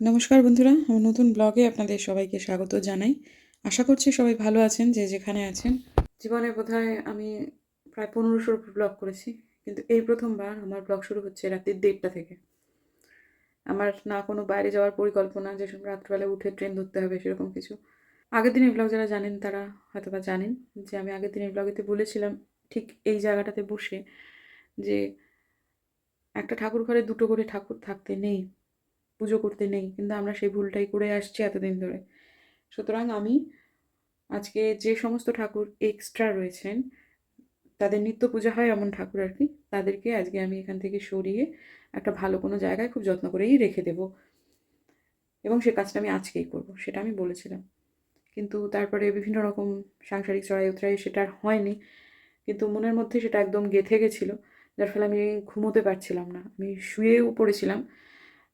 নমস্কার বন্ধুরা, আমার নতুন ব্লগে আপনাদের সবাইকে স্বাগত জানাই। আশা করছি সবাই ভালো আছেন, যে যেখানে আছেন। জীবনে বোধহয় আমি প্রায় পনেরোশোর উপর ব্লগ করেছি, কিন্তু এই প্রথমবার আমার ব্লগ শুরু হচ্ছে রাত্রির দেড়টা থেকে। আমার না কোনো বাইরে যাওয়ার পরিকল্পনা, যেসব রাত্রবেলা উঠে ট্রেন ধরতে হবে সেরকম কিছু। আগের দিনের ব্লগ যারা জানেন, তারা হয়তো বা জানেন যে আমি আগের দিনের ব্লগেতে বলেছিলাম ঠিক এই জায়গাটাতে বসে যে একটা ঠাকুর ঘরে দুটো করে ঠাকুর থাকতে নেই। পুজো করতে নেই, কিন্তু আমরা সেই ভুলটাই করে আসছি এতদিন ধরে। সুতরাং আমি আজকে যে সমস্ত ঠাকুর এক্সট্রা রয়েছেন, তাদের নিত্য পূজা হয় এমন ঠাকুর আর কি, তাদেরকে আজকে আমি এখান থেকে সরিয়ে একটা ভালো কোনো জায়গায় খুব যত্ন করেই রেখে দেব। এবং সে কাজটা আমি আজকেই করব, সেটা আমি বলেছিলাম। কিন্তু তারপরে বিভিন্ন রকম সাংসারিক চড়াই উতরাই সেটা আর হয়নি, কিন্তু মনের মধ্যে সেটা একদম গেঁথে গেছিল, যার ফলে আমি ঘুমোতে পারছিলাম না। আমি শুয়েও পড়েছিলাম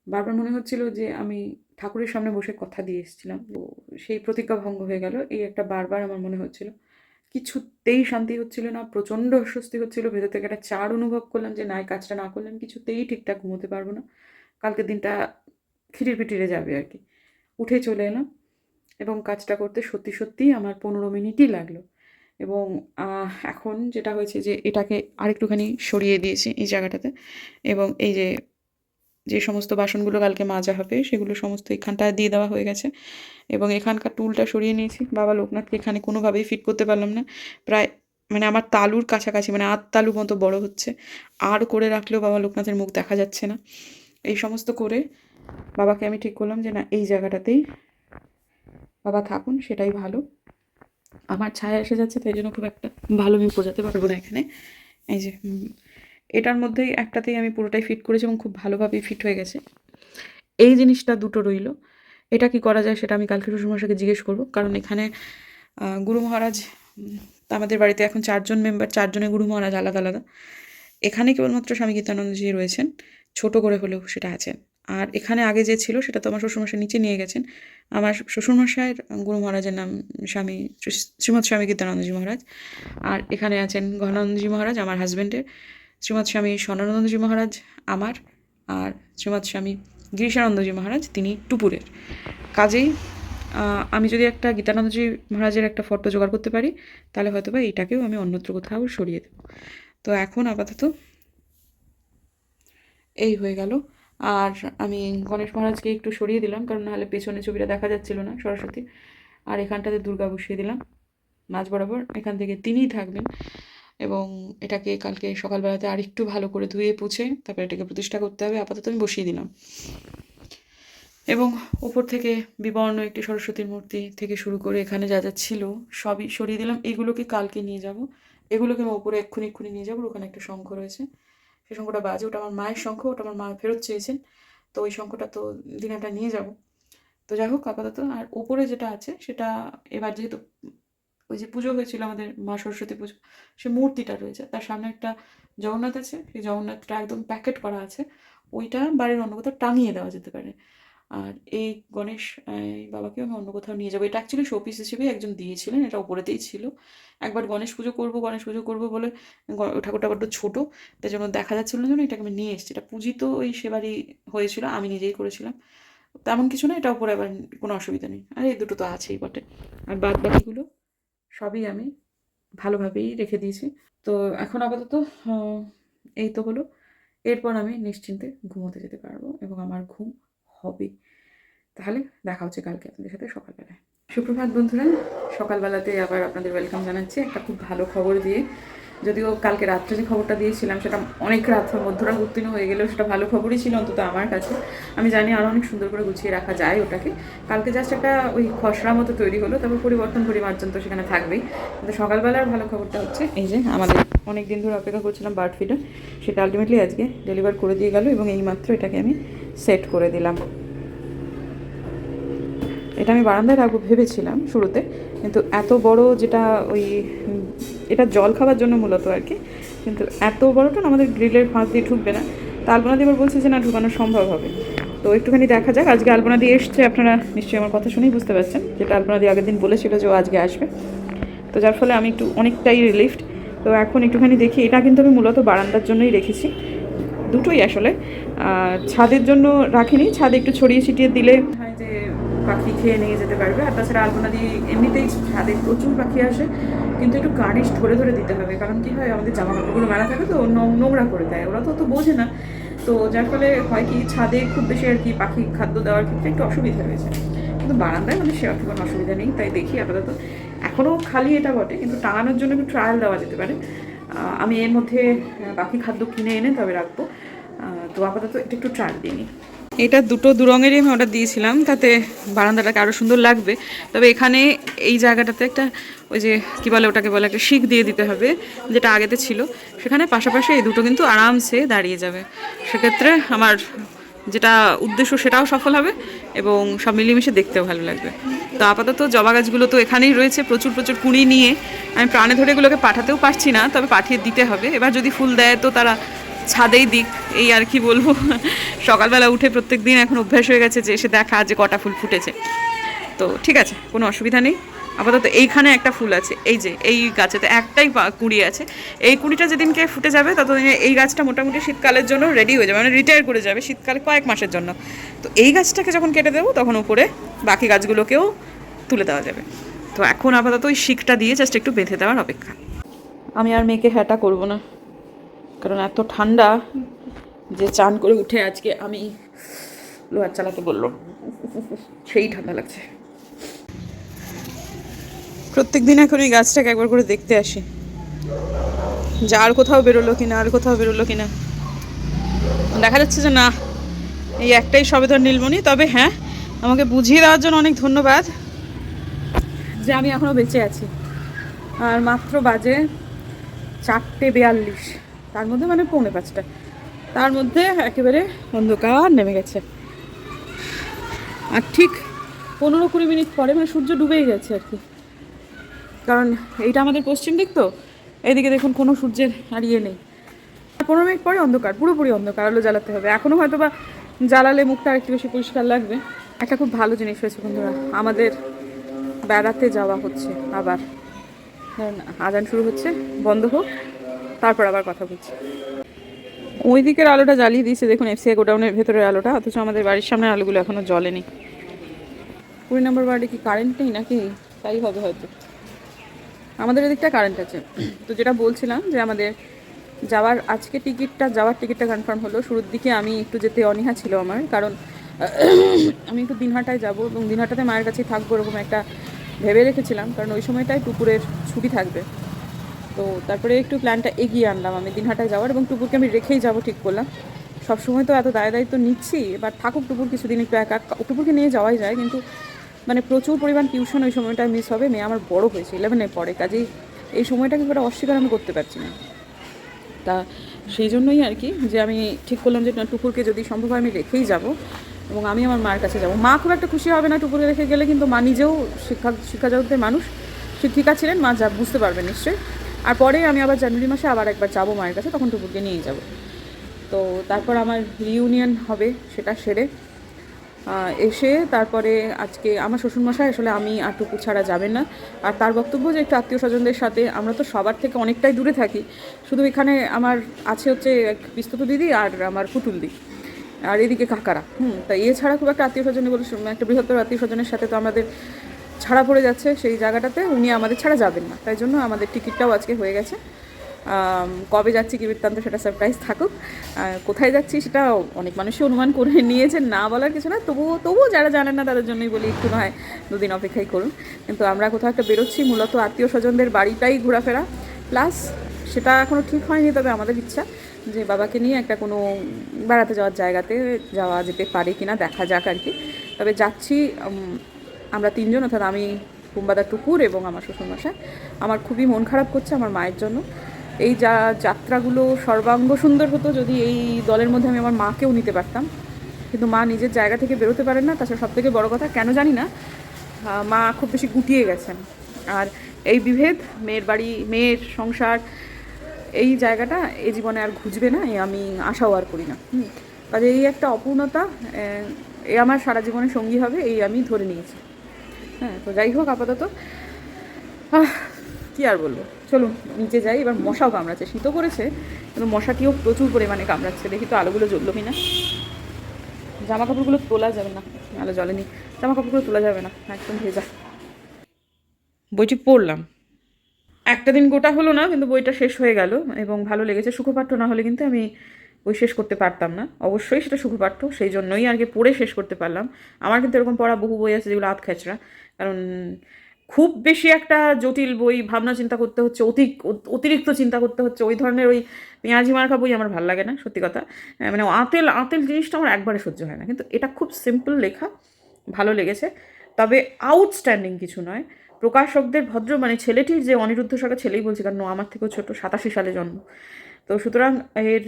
বারবার মনে হচ্ছিল যে আমি ঠাকুরের সামনে বসে কথা দিয়ে এসেছিলাম। তো সেই প্রতিজ্ঞা ভঙ্গ হয়ে গেল। এই একটা বারবার আমার মনে হচ্ছিল। কিছুতেই শান্তি হচ্ছিল না, প্রচণ্ড অস্বস্তি হচ্ছিল। ভেতর থেকে একটা চার অনুভব করলাম যে, না, এই কাজটা না করলে আমি কিছুতেই ঠিকঠাক ঘুমোতে পারব না। কালকের দিনটা খিটির পিটিরে যাবে আর কি। উঠে চলে এলাম এবং কাজটা করতে সত্যি সত্যিই আমার পনেরো মিনিটই লাগল। এবং এখন যেটা হয়েছে যে, এটাকে আরেকটুখানি সরিয়ে দিয়েছি এই জায়গাটাতে। এবং এই যে যে সমস্ত বাসনগুলো কালকে মাজা হবে, সেগুলো সমস্ত এখানটায় দিয়ে দেওয়া হয়ে গেছে। এবং এখানকার টুলটা সরিয়ে নিয়েছি। বাবা লোকনাথকে এখানে কোনোভাবেই ফিট করতে পারলাম না। প্রায় মানে আমার তালুর কাছাকাছি মানে আট তালু মতো বড় হচ্ছে। আর করে রাখলেও বাবা লোকনাথের মুখ দেখা যাচ্ছে না। এই সমস্ত করে বাবাকে আমি ঠিক করলাম যে, না, এই জায়গাটাতেই বাবা থাকুন, সেটাই ভালো। আমার ছায়া এসে যাচ্ছে, তাই জন্য খুব একটা ভালো আমি বোঝাতে পারব না এখানে। এই যে এটার মধ্যেই একটাতেই আমি পুরোটাই ফিট করেছি এবং খুব ভালোভাবেই ফিট হয়ে গেছে। এই জিনিসটা দুটো রইল। এটা কি করা যায় সেটা আমি কালকে শ্বশুরমশাকে জিজ্ঞেস করব। কারণ এখানে গুরু মহারাজ আমাদের বাড়িতে এখন চারজন মেম্বার চারজনের গুরু মহারাজ আলাদা আলাদা। এখানে কেবলমাত্র স্বামী গীতানন্দজি রয়েছেন। ছোট করে হলেও সেটা আছেন আর এখানে আগে যে ছিল সেটা তো আমার শ্বশুরমশাই নিচে নিয়ে গেছেন। আমার শ্বশুরমশাইয়ের গুরু মহারাজের নাম স্বামী শ্রীমৎ স্বামী গীতানন্দজি মহারাজ। আর এখানে আছেন ঘনানন্দজি মহারাজ, আমার হাজব্যান্ডের শ্রীমৎ স্বামী স্বর্ণানন্দজি মহারাজ আমার আর শ্রীমৎ স্বামী গিরিশানন্দজি মহারাজ, তিনি টুপুরের। কাজেই আমি যদি একটা গীতানন্দজি মহারাজের একটা ফটো জোগাড় করতে পারি, তাহলে হয়তো বা এইটাকেও আমি অন্যত্র কোথাও সরিয়ে দেব। তো এখন আপাতত এই হয়ে গেল। আর আমি গণেশ মহারাজকে একটু সরিয়ে দিলাম, কারণ নাহলে পেছনে ছবিটা দেখা যাচ্ছিল না সরস্বতী। আর এখানটাতে দুর্গা বসিয়ে দিলাম। মাঝ বরাবর এখান থেকে তিনিই থাকবেন। এবং এটাকে কালকে সকালবেলাতে আর একটু ভালো করে ধুয়ে পুছে তারপরে এটাকে প্রতিষ্ঠা করতে হবে। আপাতত আমি বসিয়ে দিলাম। এবং উপর থেকে বিবর্ণ একটি সরস্বতীর মূর্তি থেকে শুরু করে এখানে যা যা ছিল সবই সরিয়ে দিলাম। এগুলোকে কালকে নিয়ে যাব। এগুলোকে আমি উপরে এক্ষুনি এক্ষুনি নিয়ে যাব। ওখানে একটা শঙ্খ রয়েছে। সেই শঙ্খটা বাজে। ওটা আমার মায়ের শঙ্খ। ওটা আমার মা ফেরত চেয়েছেন। তো ওই শঙ্খটা তো দিনাটা নিয়ে যাব। তো যাই হোক, আপাতত আর উপরে যেটা আছে সেটা এবার যেহেতু ওই যে পুজো হয়েছিল আমাদের মা সরস্বতী পুজো, সে মূর্তিটা রয়েছে। তার সামনে একটা জগন্নাথ আছে, সেই জগন্নাথটা একদম প্যাকেট করা আছে। ওইটা বাড়ির অন্য কোথাও টাঙিয়ে দেওয়া যেতে পারে। আর এই গণেশ বাবাকে আমি অন্য কোথাও নিয়ে যাব। এটা অ্যাকচুয়ালি শোপিস হিসেবে একজন দিয়েছিলেন, এটা ওপরেতেই ছিল। একবার গণেশ পুজো করব, গণেশ পুজো করব বলে ঠাকুরটা বড্ড ছোটো, তাই জন্য দেখা যাচ্ছিল না জন্য এটাকে আমি নিয়ে এসেছি। এটা পুঁজি তো ওই সেবারই হয়েছিল, আমি নিজেই করেছিলাম। তেমন কিছু না, এটা ওপরে আবার কোনো অসুবিধা নেই। আর, এই দুটো তো আছেই বটে। আর বাদ বাকিগুলো? সবই আমি ভালোভাবেই রেখে দিয়েছি। তো এখন আপাতত এই তো হলো। এরপর আমি নিশ্চিন্তে ঘুমোতে যেতে পারব এবং আমার ঘুম হবে। তাহলে দেখা হচ্ছে কালকে আপনাদের সাথে সকালবেলায়। সুপ্রভাত বন্ধুরা, সকালবেলাতে আবার আপনাদের ওয়েলকাম জানাচ্ছি। একটা খুব ভালো খবর দিয়ে যদিও কালকে রাত্রে যে খবরটা দিয়েছিলাম, সেটা অনেক রাত মধ্যরাত উত্তীর্ণ হয়ে গেলেও সেটা ভালো খবরই ছিল অন্তত আমার কাছে। আমি জানি আরও অনেক সুন্দর করে গুছিয়ে রাখা যায় ওটাকে। কালকে জাস্ট একটা ওই খসড়া মতো তৈরি হলো, তারপর পরিবর্তন পরিমার্জন তো সেখানে থাকবেই। কিন্তু সকালবেলার ভালো খবরটা হচ্ছে এই যে আমাদের অনেক দিন ধরে অপেক্ষা করছিলাম বার্ড ফিডার, সেটা আলটিমেটলি আজকে ডেলিভার করে দিয়ে গেল এবং এইমাত্র এটাকে আমি সেট করে দিলাম। এটা আমি বারান্দায় রাখব ভেবেছিলাম শুরুতে, কিন্তু এত বড় যেটা ওই এটা জল খাবার জন্য মূলত আর কি। কিন্তু এত বড়টা আমাদের গ্রিলের ফাঁস দিয়ে ঢুকবে না। তা আলপনা দিয়ে এবার বলছে যে, না, ঢুকানো সম্ভব হবে। তো একটুখানি দেখা যাক। আজকে আলপনা দিয়ে এসছে, আপনারা নিশ্চয়ই আমার কথা শুনেই বুঝতে পারছেন। যেটা আলপনা দিয়ে আগের দিন বলেছিল যে, ও আজকে আসবে। তো যার ফলে আমি একটু অনেকটাই রিলিফড তো এখন একটুখানি দেখি, এটা কিন্তু আমি মূলত বারান্দার জন্যই রেখেছি। দুটোই আসলে। ছাদের জন্য রাখিনি। ছাদে একটু ছড়িয়ে ছিটিয়ে দিলে পাখি খেয়ে নিয়ে যেতে পারবে। আর তাছাড়া আলপনা দিয়ে এমনিতেই ছাদে প্রচুর পাখি আসে, কিন্তু একটু গার্নিশ ধরে ধরে দিতে হবে। কারণ কি হয়, আমাদের জামা কাপড়গুলো মেলা থাকে তো নোংরা করে দেয়। ওরা তো অত বোঝে না। তো যার ফলে হয় কি, ছাদে খুব বেশি আর কি পাখি খাদ্য দেওয়ার ক্ষেত্রে একটু অসুবিধা হয়েছে কিন্তু বারান্দায় মানে সে সেরকম কোনো অসুবিধা নেই, তাই দেখি আপাতত। এখনও খালি এটা বটে, কিন্তু টাঙানোর জন্য একটু ট্রায়াল দেওয়া যেতে পারে। আমি এর মধ্যে বাকি খাদ্য কিনে এনে তবে রাখব। তো আপাতত এটা একটু ট্রায়াল দিয়ে নিই। এটা দুটো দু রঙেরই আমি অর্ডার দিয়েছিলাম, তাতে বারান্দাটাকে আরও সুন্দর লাগবে। তবে এখানে এই জায়গাটাতে একটা ওই যে কী বলে ওটাকে বলে, একটা শিক দিয়ে দিতে হবে, যেটা আগেতে ছিল। সেখানে পাশাপাশি এই দুটো কিন্তু আরামসে দাঁড়িয়ে যাবে। সেক্ষেত্রে আমার যেটা উদ্দেশ্য সেটাও সফল হবে এবং সব মিলিয়ে দেখতেও ভালো লাগবে। তো আপাতত জবা গাছগুলো তো এখানেই রয়েছে, প্রচুর প্রচুর কুঁড়ি নিয়ে। আমি প্রাণে ধরে এগুলোকে পাঠাতেও পারছি না, তবে পাঠিয়ে দিতে হবে। এবার যদি ফুল দেয় তো তারা ছাদেই দিক, এই আর কি বলব। সকালবেলা উঠে প্রত্যেক দিন এখন অভ্যাস হয়ে গেছে যে এসে দেখা যে কটা ফুল ফুটেছে। তো ঠিক আছে, কোনো অসুবিধা নেই। আপাতত এইখানে একটা ফুল আছে, এই যে, এই গাছেতে একটাই কুঁড়ি আছে। এই কুঁড়িটা যেদিনকে ফুটে যাবে, ততদিনে এই গাছটা মোটামুটি শীতকালের জন্য রেডি হয়ে যাবে মানে রিটায়ার করে যাবে শীতকালে কয়েক মাসের জন্য। তো এই গাছটাকে যখন কেটে দেবো, তখন উপরে বাকি গাছগুলোকেও তুলে দেওয়া যাবে। তো এখন আপাতত ওই শিকটা দিয়ে জাস্ট একটু বেঁধে দেওয়ার অপেক্ষা। আমি আর মেয়েকে হ্যাটা করব না। কারণ এত ঠান্ডা যে চান করে উঠে আজকে আমি লোহার চালাতে বলল সেই ঠান্ডা লাগছে। প্রত্যেক দিন এখন এই গাছটাকে একবার করে দেখতে আসি। যে আর কোথাও বেরোলো কিনা, আর কোথাও বেরোলো কিনা। দেখা যাচ্ছে যে না, এই একটাই সবেধর নীলমণি। তবে হ্যাঁ আমাকে বুঝিয়ে দেওয়ার জন্য অনেক ধন্যবাদ যে আমি এখনও বেঁচে আছি। আর মাত্র বাজে চারটে বেয়াল্লিশ। তার মধ্যে মানে পৌনে পাঁচটা। তার মধ্যে একেবারে অন্ধকার নেমে গেছে। আর ঠিক পনেরো কুড়ি মিনিট পরে মানে সূর্য ডুবেই গেছে আর কি। কারণ এইটা আমাদের পশ্চিম দিক তো, এইদিকে দেখুন কোনো সূর্যের আর ইয়ে নেই। পনেরো মিনিট পরে অন্ধকার, পুরোপুরি অন্ধকার, আলো জ্বালাতে হবে। এখনও হয়তো বা জ্বালালে মুখটা আরেকটু বেশি পরিষ্কার লাগবে। একটা খুব ভালো জিনিস হয়েছে বন্ধুরা, আমাদের বেড়াতে যাওয়া হচ্ছে আবার। আজান শুরু হচ্ছে, বন্ধ হোক। তারপর আবার কথা বলছি। ওই দিকের আলোটা জ্বালিয়ে দিয়েছে, দেখুন এফসিআই গোডাউনের ভেতরের আলোটা, অথচ আমাদের বাড়ির সামনের আলোগুলো এখনও জ্বলেনি। কুড়ি নম্বর বাড়ি কি কারেন্ট নেই নাকি? তাই হবে হয়তো। আমাদের এদিকটা কারেন্ট আছে। তো যেটা বলছিলাম যে আমাদের যাওয়ার আজকে টিকিটটা, যাওয়ার টিকিটটা কনফার্ম হলো। শুরুর দিকে আমি একটু যেতে অনীহা ছিল আমার, কারণ আমি একটু দিনহাটায় যাব এবং দিনহাটাতে মায়ের কাছেই থাকব এরকম একটা ভেবে রেখেছিলাম, কারণ ওই সময়টায় টুকুরের ছুটি থাকবে। তো তারপরে একটু প্ল্যানটা এগিয়ে আনলাম আমি দিনহাটায় যাওয়ার এবং টুকুরকে আমি রেখেই যাব ঠিক করলাম। সব সময় তো এত দায় দায়িত্ব নিচ্ছি এবার থাকুক টুকুর কিছুদিন একটু একা। টুকুরকে নিয়ে যাওয়াই যায়, কিন্তু মানে প্রচুর পরিমাণ টিউশন ওই সময়টা মিস হবে। মেয়ে আমার বড় হয়েছে ইলেভেনের পরে। কাজেই এই সময়টাকে একটা অস্বীকার আমি করতে পারছি না। তা সেই জন্যই আর কি যে আমি ঠিক করলাম যে, না টুকুরকে যদি সম্ভব হয় আমি রেখেই যাব এবং আমি আমার মার কাছে যাব। মা খুব একটা খুশি হবে না টুকুরকে রেখে গেলে, কিন্তু মা নিজেও শিক্ষা শিক্ষা জগতের মানুষ শিক্ষিকা ছিলেন, মা যা, বুঝতে পারবেন নিশ্চয়ই। আর পরে আমি আবার জানুয়ারি মাসে আবার একবার যাব মায়ের কাছে, তখন টুকুরকে নিয়ে যাব। তো তারপর আমার রিউনিয়ন হবে সেটা সেরে। এসে তারপরে আজকে আমার শ্বশুরমশাই, আসলে আমি আর টুকু ছাড়া যাবেন না। আর তার বক্তব্য যে একটু আত্মীয় স্বজনদের সাথে, আমরা তো সবার থেকে অনেকটাই দূরে থাকি। শুধু এখানে আমার আছে হচ্ছে এক পিস্তত দিদি আর আমার পুতুল দি। আর এদিকে কাকারা। হুম, তা এছাড়া খুব একটা আত্মীয় স্বজন বলে, একটা বৃহত্তর আত্মীয় স্বজনের সাথে তো আমাদের ছাড়া পড়ে যাচ্ছে সেই জায়গাটাতে, উনি আমাদের ছাড়া যাবেন না। তাই জন্য আমাদের টিকিটটাও আজকে হয়ে গেছে। কবে যাচ্ছি কি বৃত্তান্ত সেটা সারপ্রাইজ থাকুক। কোথায় যাচ্ছি সেটা অনেক মানুষই অনুমান করে নিয়েছেন, না বলার কিছু না। তবুও তবুও যারা জানেন না তাদের জন্যই বলি একটু নয়, দুদিন অপেক্ষাই করুন। কিন্তু আমরা কোথাও একটা বেরোচ্ছি, মূলত আত্মীয় স্বজনদের বাড়িটাই ঘোরাফেরা। প্লাস সেটা এখনও ঠিক হয়নি তবে আমাদের ইচ্ছা যে বাবাকে নিয়ে একটা কোনো বেড়াতে যাওয়ার জায়গাতে যাওয়া যেতে পারে কিনা, দেখা যাক আর কি। তবে যাচ্ছি তিনজন, অর্থাৎ আমি কুম্বাদা টুকুর এবং আমার শ্বশুরমশাই। আমার খুবই মন খারাপ করছে আমার মায়ের জন্য। এই যা যাত্রাগুলো সর্বাঙ্গ সুন্দর হতো যদি এই দলের মধ্যে আমি আমার মাকেও নিতে পারতাম। কিন্তু মা নিজের জায়গা থেকে বেরোতে পারেন না। তাছাড়া সব থেকে বড়ো কথা, কেন জানি না মা খুব বেশি গুটিয়ে গেছেন। আর এই বিভেদ, মেয়ের বাড়ি, মেয়ের সংসার, এই জায়গাটা এ জীবনে আর ঘুচবে না, এ আমি আশাও আর করি না। কাজে এই একটা অপূর্ণতা, এ আমার সারা জীবনের সঙ্গী হবে, এই আমি ধরে নিয়েছি। হ্যাঁ তো যাই হোক, আপাতত। কি আর বলব? চলুন, নিচে যাই। এবার মশাও কামড়াচ্ছে, শীতও করেছে, কিন্তু মশাটিও প্রচুর পরিমাণে কামড়াচ্ছে। দেখি তো আলোগুলো জ্বললো কিনা। জামা কাপড়গুলো তোলা যাবে না আলো জ্বলেনি। জামা কাপড়গুলো তোলা যাবে না, একদম ভেজা। বইটি পড়লাম। একটা দিন গোটা হলো না, কিন্তু বইটা শেষ হয়ে গেল, এবং ভালো লেগেছে। সুখপাঠ্য না হলে কিন্তু আমি বই শেষ করতে পারতাম না। অবশ্যই সেটা সুখপাঠ্য, সেই জন্যই আর কি পড়ে শেষ করতে পারলাম। আমার কিন্তু এরকম পড়া বহু বই আছে যেগুলো আধ খেচড়া। কারণ খুব বেশি একটা জটিল বই, ভাবনা চিন্তা করতে হচ্ছে, অতি অতিরিক্ত চিন্তা করতে হচ্ছে। ওই ধরনের ওই পেঁয়াজি মার্কা বই আমার ভালো লাগে না, সত্যি কথা। মানে আতেল আতেল জিনিসটা আমার একবারে সহ্য হয় না। কিন্তু এটা খুব সিম্পল লেখা, ভালো লেগেছে। তবে আউটস্ট্যান্ডিং কিছু নয়। প্রকাশকদের ভদ্র মানে ছেলেটির যে অনিরুদ্ধ সরকার, ছেলেই বলছি, কারণ আমার থেকেও ছোট, সাতাশি সালে জন্ম। তো সুতরাং এর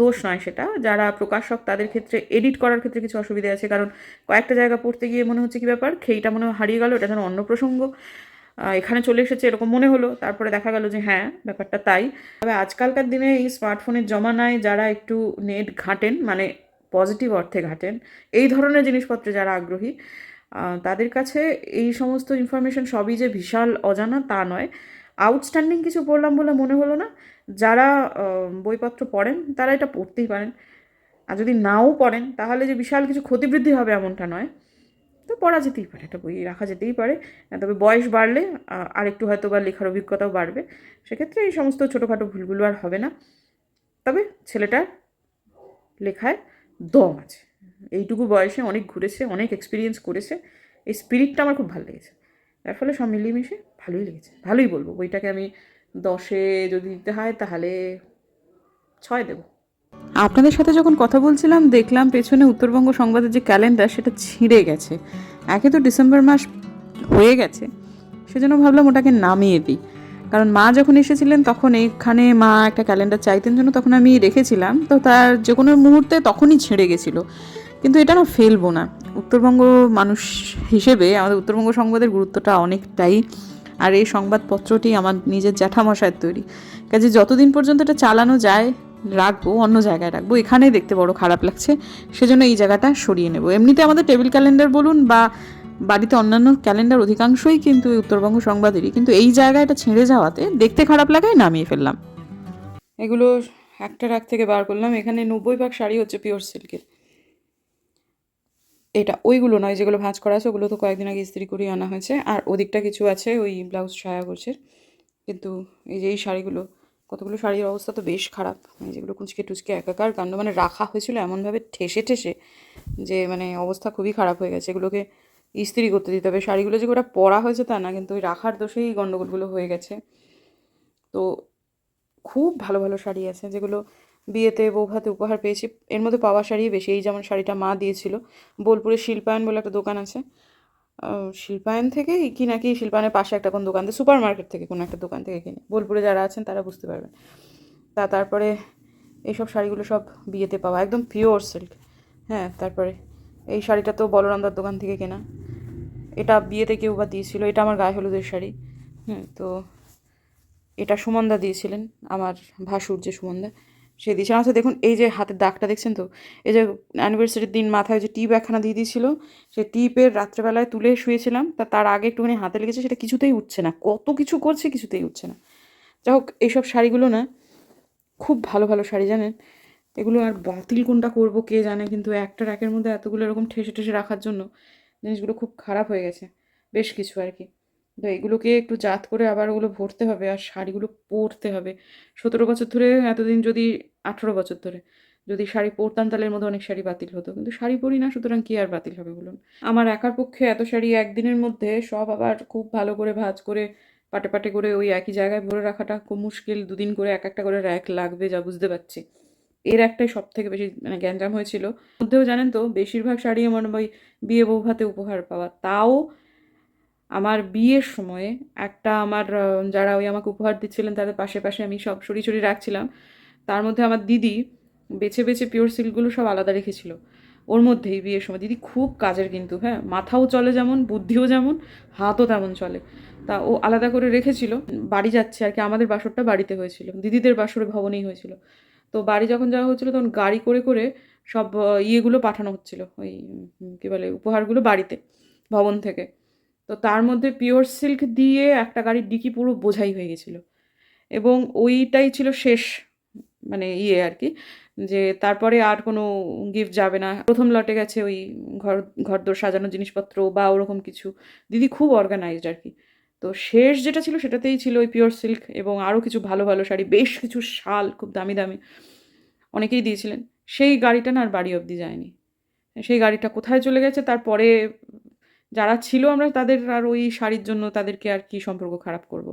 দোষ নয় সেটা। যারা প্রকাশক, তাদের ক্ষেত্রে এডিট করার ক্ষেত্রে কিছু অসুবিধা আছে। কারণ কয়েকটা জায়গা পড়তে গিয়ে মনে হচ্ছে কি ব্যাপার? খেইটা মনে হারিয়ে গেল, এটা যেন অন্য প্রসঙ্গ। এখানে চলে এসেছে, এরকম মনে হলো। তারপরে দেখা গেল যে হ্যাঁ ব্যাপারটা তাই। তবে আজকালকার দিনে এই স্মার্টফোনের জমানায় যারা একটু নেট ঘাঁটেন মানে পজিটিভ অর্থে ঘাঁটেন, এই ধরনের জিনিসপত্রে যারা আগ্রহী তাদের কাছে এই সমস্ত ইনফরমেশন সবই যে বিশাল অজানা তা নয়। আউটস্ট্যান্ডিং কিছু পড়লাম বলে মনে হলো না। যারা বইপত্র পড়েন, তারা এটা পড়তেই পারেন। আর যদি নাও পড়েন, তাহলে যে বিশাল কিছু ক্ষতিবৃদ্ধি হবে এমনটা নয়। তো পড়া যেতেই পারে এটা বই রাখা যেতেই পারে। তবে বয়স বাড়লে আর একটু হয়তো বা লেখার অভিজ্ঞতাও বাড়বে। সেক্ষেত্রে এই সমস্ত ছোটোখাটো ভুলগুলো আর হবে না। তবে ছেলেটার লেখায় দম আছে। এইটুকু বয়সে অনেক ঘুরেছে, অনেক এক্সপিরিয়েন্স করেছে। এই স্পিরিটটা আমার খুব ভালো লেগেছে। তার ফলে সব মিলিয়ে ভালোই লেগেছে। ভালোই বলব। বইটাকে আমি দশে যদি দিতে হয় তাহলে ছয় দেবো। আপনাদের সাথে যখন কথা বলছিলাম, দেখলাম পেছনে উত্তরবঙ্গ সংবাদের যে ক্যালেন্ডার, সেটা ছিঁড়ে গেছে। একে তো ডিসেম্বর মাস হয়ে গেছে, সেজন্য ভাবলাম ওটাকে নামিয়ে দিই। কারণ মা যখন এসেছিলেন, তখন এইখানে মা একটা ক্যালেন্ডার চাইতেন জন্য তখন আমি রেখেছিলাম। তো তার যে কোনো মুহূর্তে তখনই ছিঁড়ে গেছিল। কিন্তু এটা না ফেলব না। উত্তরবঙ্গ মানুষ হিসেবে আমাদের উত্তরবঙ্গ সংবাদের গুরুত্বটা অনেকটাই, আর এই সংবাদপত্রটি আমার নিজের জ্যাঠামশায়ের তৈরি। কাজে যতদিন পর্যন্ত এটা চালানো যায়, রাখব, অন্য জায়গায় রাখব, এখানেই দেখতে বড় খারাপ লাগছে, সেজন্য এই জায়গাটা সরিয়ে নেব। এমনিতে আমাদের টেবিল ক্যালেন্ডার বলুন বা বাড়িতে অন্যান্য ক্যালেন্ডার অধিকাংশই কিন্তু উত্তরবঙ্গ সংবাদেরই, কিন্তু এই জায়গাটা ছেড়ে যাওয়াতে দেখতে খারাপ লাগায় নামিয়ে ফেললাম। এগুলো একটা রাখ থেকে বার করলাম। এখানে নব্বই ভাগ শাড়ি হচ্ছে পিওর সিল্কের এটা ওইগুলো নয়, যেগুলো ভাঁজ করা আছে, ওগুলো তো কয়েকদিন আগে ইস্ত্রি করিয়ে আনা হয়েছে। আর ওদিকটা কিছু আছে, ওই ব্লাউজ ছায়া করছে। কিন্তু এই যে এই শাড়িগুলো, কতগুলো শাড়ির অবস্থা তো বেশ খারাপ। যেগুলো কুচকে টুচকে একাকার কাণ্ড মানে রাখা হয়েছিল এমনভাবে ঠেসে ঠেসে যে মানে অবস্থা খুবই খারাপ হয়ে গেছে। এগুলোকে ইস্ত্রি করতে দিতে হবে। শাড়িগুলো যে ওটা পরা হয়েছে তা না, কিন্তু ওই রাখার দোষেই গণ্ডগোলগুলো হয়ে গেছে। তো খুব ভালো ভালো শাড়ি আছে, যেগুলো বিয়েতে বৌভাতে উপহার পেয়েছি। এর মধ্যে পাওয়া শাড়ি বেশি, এই যেমন শাড়িটা মা দিয়েছিল। বোলপুরে শিল্পায়ন বলে একটা দোকান আছে। শিল্পায়ন থেকে কি নাকি শিল্পায়নের পাশে একটা কোন দোকান সুপার মার্কেট থেকে কোনো একটা দোকান থেকে কিনে। বোলপুরে যারা আছেন তারা বুঝতে পারবেন। তা তারপরে এইসব শাড়িগুলো সব বিয়েতে পাওয়া, একদম পিওর সিল্ক হ্যাঁ তারপরে এই শাড়িটা তো বলরামদার দোকান থেকে কেনা। এটা বিয়েতে কেউ বা দিয়েছিল, এটা আমার গায়ে হলুদের শাড়ি। হুম, তো এটা সুমনদা দিয়েছিলেন, আমার ভাসুর যে সুমনদা। সে দিয়েছিলেন আচ্ছা দেখুন, এই যে হাতের দাগটা দেখছেন তো, এই যে অ্যানিভার্সারির দিন মাথায় যে টিপ একখানা দিয়ে দিয়েছিল সে টিপের রাত্রেবেলায় তুলে শুয়েছিলাম, তা তার আগে একটুখানি হাতে লেগেছে, সেটা কিছুতেই উঠছে না। কত কিছু করছে কিছুতেই উঠছে না। যাই হোক, এইসব শাড়িগুলো না, খুব ভালো ভালো শাড়ি জানেন? এগুলো আর বাতিল কোনটা করব কে জানে, কিন্তু একটা র্যাকের মধ্যে এতগুলো এরকম ঠেসে ঠেসে রাখার জন্য জিনিসগুলো খুব খারাপ হয়ে গেছে। বেশ কিছু আর কি। তো এগুলোকে একটু জাত করে আবার ওগুলো ভরতে হবে আর শাড়িগুলো পরতে হবে। সতেরো বছর ধরে এতদিন যদি আঠেরো বছর ধরে যদি শাড়ি পরতাম তাহলে এর মধ্যে অনেক শাড়ি বাতিল হতো। কিন্তু শাড়ি পরি না, সুতরাং কি আর বাতিল হবে বলুন? আমার একার পক্ষে এত শাড়ি একদিনের মধ্যে সব আবার খুব ভালো করে ভাঁজ করে পাটে পাটে করে ওই একই জায়গায় ভরে রাখাটা খুব মুশকিল। দুদিন করে এক একটা করে র্যাক লাগবে যা বুঝতে পারছি। এর একটাই সব থেকে বেশি মানে গ্যাঞ্জাম হয়েছিল। মধ্যেও জানেন তো, বেশিরভাগ শাড়ি আমার ওই বিয়ে বৌভাতে উপহার পাওয়া। তাও আমার বিয়ের সময়ে একটা আমার যারা ওই আমাকে উপহার দিচ্ছিলেন, তাদের পাশে পাশে আমি সব সরি সরি রাখছিলাম। তার মধ্যে আমার দিদি বেছে বেছে পিওর সিল্কগুলো সব আলাদা রেখেছিল। ওর মধ্যেই বিয়ের সময়। দিদি খুব কাজের কিন্তু হ্যাঁ? মাথাও চলে যেমন, বুদ্ধিও যেমন, হাতও তেমন চলে। তা ও আলাদা করে রেখেছিল। বাড়ি যাচ্ছে আর কি, আমাদের বাসরটা বাড়িতে হয়েছিল। দিদিদের বাসরে ভবনেই হয়েছিল। তো বাড়ি যখন যাওয়া হচ্ছিল তখন গাড়ি করে করে সব ইয়েগুলো পাঠানো হচ্ছিল। ওই কী বলে, উপহারগুলো বাড়িতে, ভবন থেকে। তো তার মধ্যে পিওর সিল্ক দিয়ে একটা গাড়ির ডিকি পুরো বোঝাই হয়ে গেছিল। এবং ওইটাই ছিল শেষ মানে ইয়ে আর কি, যে তারপরে আর কোনো গিফট যাবে না। প্রথম লটে গেছে ওই ঘর, ঘরদোর সাজানোর জিনিসপত্র বা ওরকম কিছু। দিদি খুব অর্গানাইজড আর কি। তো শেষ যেটা ছিল সেটাতেই ছিল ওই পিওর সিল্ক এবং আরও কিছু ভালো ভালো শাড়ি, বেশ কিছু শাল, খুব দামি দামি। অনেকেই দিয়েছিলেন। সেই গাড়িটা না আর বাড়ি অবধি যায়নি। সেই গাড়িটা কোথায় চলে গেছে তারপরে যারা ছিল আমরা তাদের আর ওই শাড়ির জন্য তাদেরকে আর কি সম্পর্ক খারাপ করব।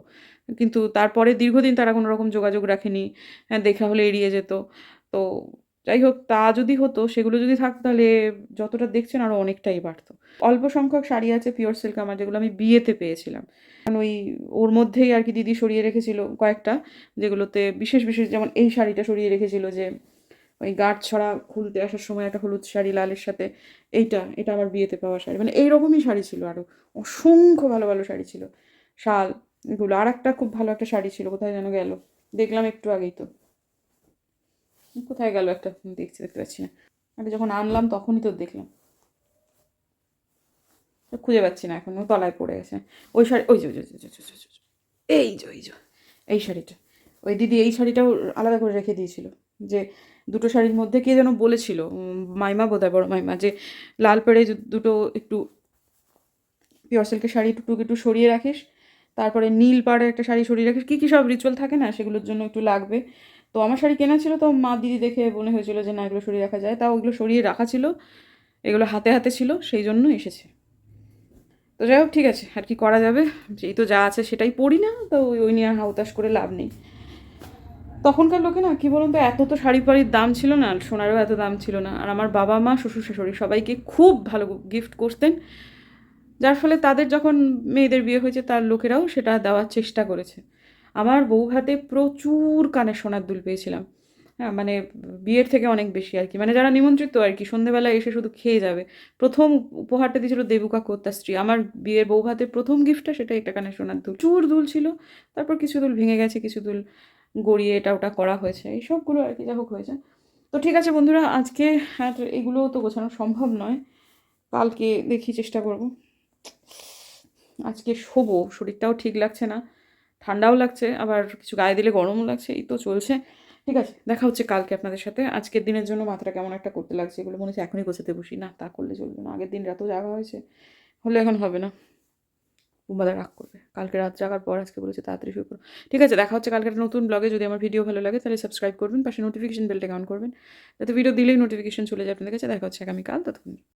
কিন্তু তারপরে দীর্ঘদিন তারা কোনো রকম যোগাযোগ রাখেনি হ্যাঁ দেখা হলে এড়িয়ে যেত। তো যাই হোক, তা যদি হতো, সেগুলো যদি থাকতো, তাহলে যতটা দেখছেন আরও অনেকটাই বাড়তো। অল্প সংখ্যক শাড়ি আছে পিওর সিল্ক আমার, যেগুলো আমি বিয়েতে পেয়েছিলাম। কারণ ওই ওর মধ্যেই আর কি দিদি সরিয়ে রেখেছিল কয়েকটা, যেগুলোতে বিশেষ বিশেষ যেমন এই শাড়িটা সরিয়ে রেখেছিল যে ওই গাঢ় ছড়া খুলতে আসার সময় একটা হলুদ শাড়ি লালের সাথে এইটা এটা আমার বিয়েতে পাওয়া শাড়ি। মানে এইরকমই শাড়ি ছিল আরও অসংখ্য ভালো ভালো শাড়ি ছিল। শাল এগুলো। আর একটা খুব ভালো একটা শাড়ি ছিল কোথায় যেন গেল। দেখলাম একটু আগেই তো। কোথায় গেল একটা? দেখছি দেখতে পাচ্ছি না। একটা যখন আনলাম তখনই তো দেখলাম। খুঁজে পাচ্ছি না এখন তলায় পড়ে গেছে ওই শাড়ি ওই যে ওই যে, এই যে এই শাড়িটা। ওই দিদি এই শাড়িটাও আলাদা করে রেখে দিয়েছিল। যে দুটো শাড়ির মধ্যে কে যেন বলেছিল মাইমা বোধহয় বড় মাইমা, যে লাল পেড়ে দুটো একটু পিওর সিল্কের শাড়ি টুকটুক একটু সরিয়ে রাখিস, তারপরে নীল পাড়ের একটা শাড়ি সরিয়ে রাখিস, কী কী সব রিচুয়াল থাকে না সেগুলোর জন্য একটু লাগবে। তো আমার শাড়ি কেনা ছিল, তো মা দিদি দেখে মনে হয়েছিল যে না, এগুলো সরিয়ে রাখা যায়। তাও ওগুলো সরিয়ে রাখা ছিল, এগুলো হাতে হাতে ছিল, সেই জন্য এসেছে। তো যাই হোক, ঠিক আছে, আর কি করা যাবে? যেই তো যা আছে সেটাই পড়ি না, তো ওই নিয়ে হাউতাস করে লাভ নেই। তখনকার লোকে না, কি বলুন তো, এত তো শাড়ি ফাড়ির দাম ছিল না, সোনারও এত দাম ছিল না। আর আমার বাবা মা, শ্বশুর শাশুড়ি সবাইকে খুব ভালো গিফট করতেন। যার ফলে তাদের যখন মেয়েদের বিয়ে হয়েছে, তার লোকেরাও সেটা দেওয়ার চেষ্টা করেছে। আমার বউ হাতে প্রচুর কানে সোনার দুল পেয়েছিলাম। হ্যাঁ মানে বিয়ের থেকে অনেক বেশি আর কি। মানে যারা নিমন্ত্রিত আর কি, সন্ধেবেলায় এসে শুধু খেয়ে যাবে। প্রথম উপহারটা দিয়েছিল দেবুকা স্ত্রী আমার বিয়ের বউ হাতে প্রথম গিফটটা সেটা একটা কানে সোনার দুল। চুর দুল ছিল। তারপর কিছু দুল ভেঙে গেছে, কিছু দুল গড়িয়ে এটা ওটা করা হয়েছে। এই সবগুলো আর কি যা হোক হয়েছে। তো ঠিক আছে বন্ধুরা, আজকে আর এগুলো তো গোছানো সম্ভব নয়। কালকে দেখি চেষ্টা করব। আজকে শোবো, শরীরটাও ঠিক লাগছে না, ঠান্ডাও লাগছে, আবার কিছু গায়ে দিলে গরমও লাগছে, এই তো চলছে। ঠিক আছে, দেখা হচ্ছে কালকে আপনাদের সাথে। আজকের দিনের জন্য মাথাটা কেমন একটা করতে লাগছে এগুলো মনে হচ্ছে এখনই গোছাতে বসি। না, তা করলে চলবে না। আগের দিন রাতেও জাগা হয়েছে, হলে এখন হবে না। বুম্বাদা রাগ করবে। কালকে রাত জাগার পর আজকে বলেছে, তাড়াতাড়ি শুরু করো ঠিক আছে, দেখা হচ্ছে কালকে একটা নতুন ব্লগে যদি আমার ভিডিও ভালো লাগে, তাহলে সাবস্ক্রাইব করবেন, পাশে নোটিফিকেশন বেলটাকে অন করবেন। যাতে ভিডিও দিলেই নোটিফিকেশন চলে যায় আপনাদের কাছে। দেখা হচ্ছে আগামীকাল, ততক্ষণ।